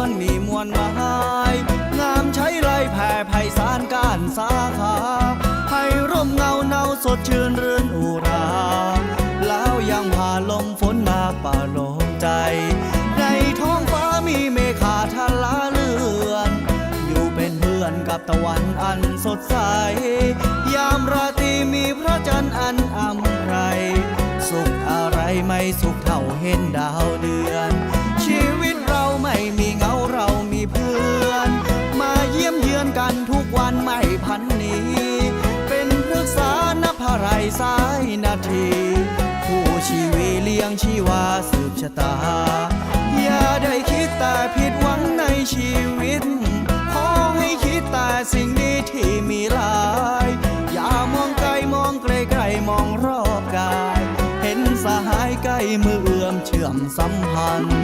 วนมีมวลมายงามใช้ไรแผ่ไพศาลการสาขาให้ร่มเงาเนาสดชื่นเรือนอุรา แล้วยังพาลมฝนมาป่าลมใจ ในท้องฟ้ามีเมฆาทะลาเลือน อยู่เป็นเพื่อนกับตะวันอันสดใส ยามราตรีมีพระจันทร์อันอำไร สุขอะไรไม่สุขเท่าเห็นดาวเดือน กันทุกวันไม่พันนี้ เป็นพฤกษานับพไรสายนาที ผู้ชีวีเลี้ยงชีวาสืบชะตา อย่าได้คิดแต่ผิดหวังในชีวิต ขอให้คิดแต่สิ่งดีที่มีหลาย อย่ามองไกลมองไกลไกลมองรอบกาย เห็นสหายใกล้มือเอื้อมเชื่อมสัมพันธ์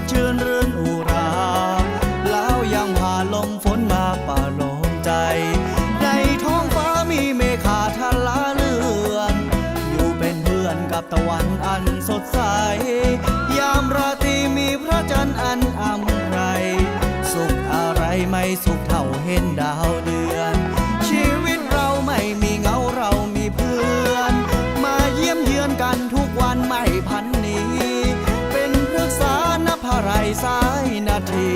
ดชื่นรื่นอุรา แล้วยังพาลมฝนมาป่าลมใจ ในท้องฟ้ามีเมฆาทลาเลือน อยู่เป็นเพื่อนกับตะวันอันสดใส ยามราตรีมีพระจันทร์อันอำไร สุขอะไรไม่สุขเท่าเห็นดาวเดือน ชีวิตเราไม่มีเงาเรามีเพื่อน มาเยี่ยมเยือนกันทุกวันไม่พันนีเป็น ที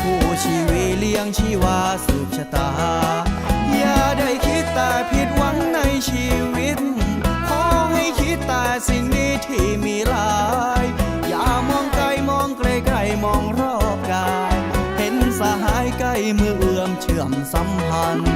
ผู้ชีวีเลี้ยงชีวาสืบชะตา อย่าได้คิดแต่ผิดหวังในชีวิต ขอให้คิดแต่สิ่งนี้ที่มีหลาย อย่ามองไกลมองไกลไกลมองรอบกาย เห็นสหายใกล้มือเอื้อมเชื่อมสัมพันธ์